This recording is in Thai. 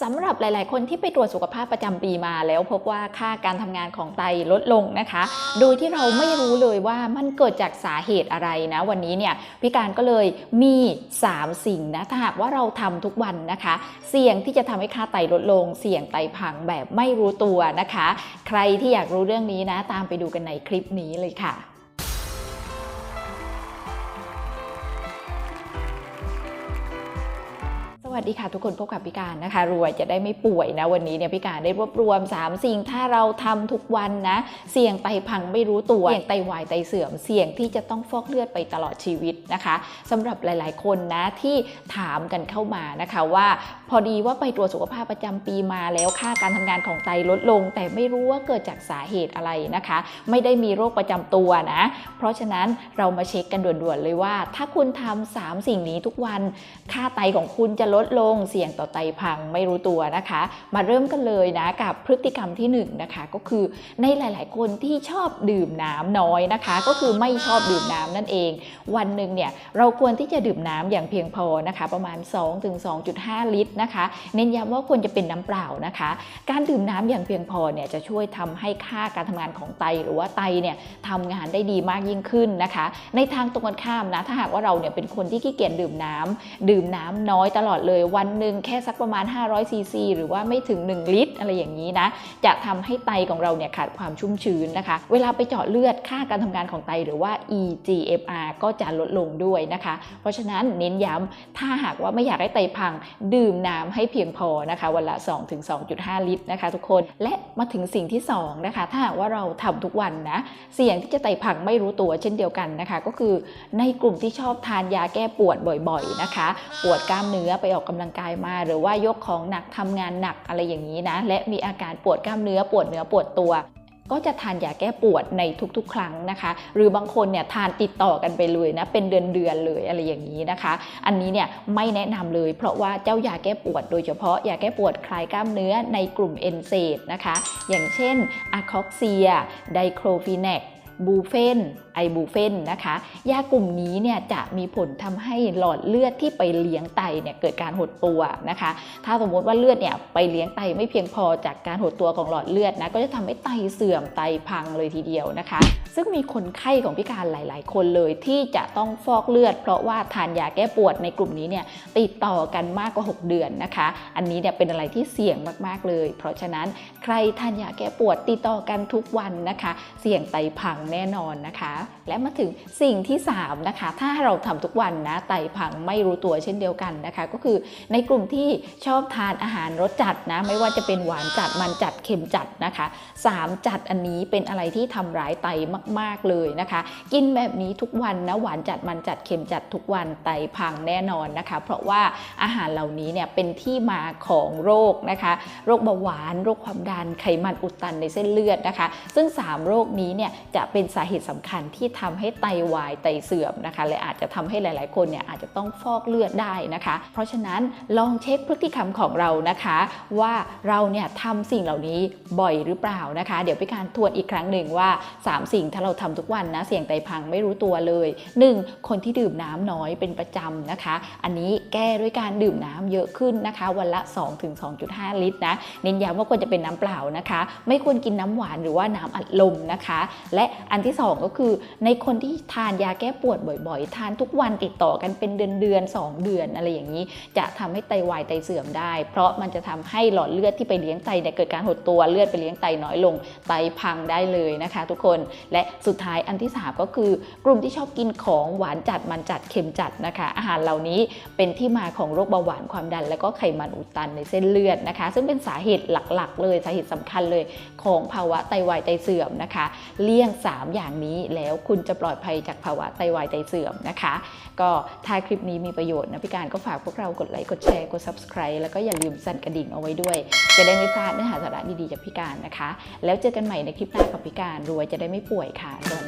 สำหรับหลาย ๆ คนที่ไปตรวจสุขภาพประจำปีมาแล้วพบว่าค่าการทำงานของไตลดลงนะคะ โดยที่เราไม่รู้เลยว่ามันเกิดจากสาเหตุอะไรนะ วันนี้เนี่ยพี่การก็เลยมี 3 สิ่งนะถ้าหากว่าเราทำทุกวันนะคะ เสี่ยงที่จะทำให้ค่าไตลดลง เสี่ยงไตพังแบบไม่รู้ตัวนะคะ ใครที่อยากรู้เรื่องนี้นะ ตามไปดูกันในคลิปนี้เลยค่ะ วัสดีค่ะทุกคนพบกับพี่การนะคะ รวยจะได้ไม่ป่วยนะวันนี้เนี่ยพี่การได้รวบรวม 3 สิ่งถ้าเราทำทุกวันนะ เสี่ยงไตพังไม่รู้ตัวเสี่ยงไตวายไตเสื่อมเสี่ยงที่จะต้องฟอกเลือดไปตลอดชีวิตนะคะสำหรับหลาย ๆ คนนะที่ถามกันเข้ามานะคะว่า พอดีว่าไปตรวจสุขภาพประจำปีมาแล้วค่าการทำงานของไตลดลง แต่ไม่รู้ว่าเกิดจากสาเหตุอะไรนะคะ ไม่ได้มีโรคประจำตัวนะ เพราะฉะนั้นเรามาเช็คกันด่วน ๆ เลยว่า ถ้าคุณทำสามสิ่งนี้ทุกวันค่าไตของคุณจะลดลงเสี่ยงต่อไตพังไม่รู้ตัวนะคะ มาเริ่มกันเลยนะกับพฤติกรรมที่หนึ่งนะคะก็คือในหลาย ๆ คนที่ชอบดื่มน้ำน้อยนะคะ ก็คือไม่ชอบดื่มน้ำนั่นเอง วันหนึ่งเนี่ยเราควรที่จะดื่มน้ำอย่างเพียงพอนะคะ ประมาณ 2-2.5 ลิตรนะคะ เน้นย้ำว่าควรจะเป็นน้ำเปล่านะคะ การดื่มน้ำอย่างเพียงพอเนี่ยจะช่วยทำให้ค่าการทำงานของไตหรือว่าไตเนี่ยทำงานได้ดีมากยิ่งขึ้นนะคะ ในทางตรงกันข้ามนะถ้าหากว่าเราเนี่ยเป็นคนที่ขี้เกียจดื่มน้ำดื่มน้ำน้อยตลอดเลยวันหนึ่งแค่สักประมาณ 500ซีซีหรือว่าไม่ถึง 1 ลิตร อะไรอย่างนี้นะ จะทำให้ไตของเราเนี่ยขาดความชุ่มชื้นนะคะ เวลาไปเจาะเลือดค่าการทำงานของไตหรือว่า eGFR ก็จะลดลงด้วยนะคะ เพราะฉะนั้นเน้นย้ำถ้าหากว่าไม่อยากให้ไตพัง ดื่มน้ำให้เพียงพอนะคะ วันละ 2-2.5 ลิตรนะคะ ทุกคนและมาถึงสิ่งที่สองนะคะถ้าหากว่าเราทำทุกวันนะเสี่ยงที่จะไตพังไม่รู้ตัวเช่นเดียวกันนะคะ ก็คือในกลุ่มที่ชอบทานยาแก้ปวดบ่อยๆนะคะ ปวดกล้ามเนื้อไปออกกำลังกายมา หรือว่ายกของหนักทำงานหนักอะไรอย่างนี้นะ และมีอาการปวดกล้ามเนื้อปวดเนื้อปวดตัว ก็จะทานยาแก้ปวดในทุกๆ ครั้งนะคะ หรือบางคนเนี่ยทานติดต่อกันไปเลยนะเป็นเดือนๆเลยอะไรอย่างนี้นะคะ อันนี้เนี่ยไม่แนะนำเลย เพราะว่าเจ้ายาแก้ปวด โดยเฉพาะยาแก้ปวดคลายกล้ามเนื้อในกลุ่มเอนเซดนะคะ อย่างเช่นอะคอกเซีย ไดโครฟีแนก บูเฟนไอบูเฟนนะคะ ยากลุ่มนี้เนี่ยจะมีผลทำให้หลอดเลือดที่ไปเลี้ยงไตเนี่ยเกิดการหดตัวนะคะ ถ้าสมมติว่าเลือดเนี่ยไปเลี้ยงไตไม่เพียงพอจากการหดตัวของหลอดเลือดนะก็จะทำให้ไตเสื่อมไตพังเลยทีเดียวนะคะ ซึ่งมีคนไข้ของพิการหลาย ๆ คนเลยที่จะต้องฟอกเลือด เพราะว่าทานยาแก้ปวดในกลุ่มนี้เนี่ยติดต่อกันมากกว่า 6 เดือนนะคะ อันนี้เนี่ยเป็นอะไรที่เสี่ยงมาก ๆ เลย เพราะฉะนั้นใครทานยาแก้ปวดติดต่อกันทุกวันนะคะ เสี่ยงไตพังแน่นอนนะคะ และมาถึงสิ่งที่3นะคะถ้าเราทำทุกวันนะไตพังไม่รู้ตัวเช่นเดียวกันนะคะ ก็คือในกลุ่มที่ชอบทานอาหารรสจัดนะไม่ว่าจะเป็นหวานจัดมันจัดเค็มจัดนะคะ 3 จัดอันนี้เป็นอะไรที่ทำร้ายไตมาก ๆเลยนะคะ กินแบบนี้ทุกวันนะหวานจัดมันจัดเค็มจัดทุกวันไตพังแน่นอนนะคะ เพราะว่าอาหารเหล่านี้เนี่ยเป็นที่มาของโรคนะคะโรคเบาหวาน โรคความดันไขมันอุดตันในเส้นเลือดนะคะ ซึ่ง 3 โรคนี้เนี่ยจะเป็น็นสาเหตุสำคัญที่ทำให้ไตวายไตเสื่อมนะคะและอาจจะทำให้หลาย ๆ คนเนี่ยอาจจะต้องฟอกเลือดได้นะคะ เพราะฉะนั้นลองเช็คพฤติกรรมของเรานะคะ ว่าเราเนี่ยทำสิ่งเหล่านี้บ่อยหรือเปล่านะคะ เดี๋ยวพี่การทวนอีกครั้งหนึ่งว่า 3 สิ่งถ้าเราทำทุกวันนะเสี่ยงไตพังไม่รู้ตัวเลย 1. คนที่ดื่มน้ำน้อยเป็นประจำนะคะ อันนี้แก้ด้วยการดื่มน้ำเยอะขึ้นนะคะ วันละ 2-2.5 ลิตรนะเน้นย้ำว่าควรจะเป็นน้ำเปล่านะคะ ไม่ควรกินน้ำหวานหรือว่าน้ำอัดลมนะคะ และอันที่ 2 ก็คือในคนที่ทานยาแก้ปวดบ่อยๆ ทานทุกวันติดต่อกันเป็นเดือนเดือนๆ2เดือนอะไรอย่างนี้ จะทำให้ไตวายไตเสื่อมได้ เพราะมันจะทำให้หลอดเลือดที่ไปเลี้ยงไตเนี่ยเกิดการหดตัวเลือดไปเลี้ยงไตน้อยลงไตพังได้เลยนะคะ ทุกคนและสุดท้ายอันที่ 3 ก็คือกลุ่มที่ชอบกินของหวานจัดมันจัดเค็มจัดนะคะ อาหารเหล่านี้เป็นที่มาของโรคเบาหวานความดัน และก็ไขมันอุดตันในเส้นเลือดนะคะ ซึ่งเป็นสาเหตุหลักๆ เลยสาเหตุสำคัญเลยของภาวะไตวายไตเสื่อมนะคะ เลี่ยงสา3 อย่างนี้แล้วคุณจะปลอดภัยจากภาวะไตวายไตเสื่อมนะคะ ก็ถ้าคลิปนี้มีประโยชน์นะพี่การก็ฝากพวกเรากดไลค์กดแชร์กด subscribe แล้วก็อย่าลืมสั่นกระดิ่งเอาไว้ด้วย จะได้ไม่พลาดเนื้อหาสาระดีๆจากพี่การนะคะ แล้วเจอกันใหม่ในคลิปหน้ากับพี่การรวยจะได้ไม่ป่วยค่ะสวัสดี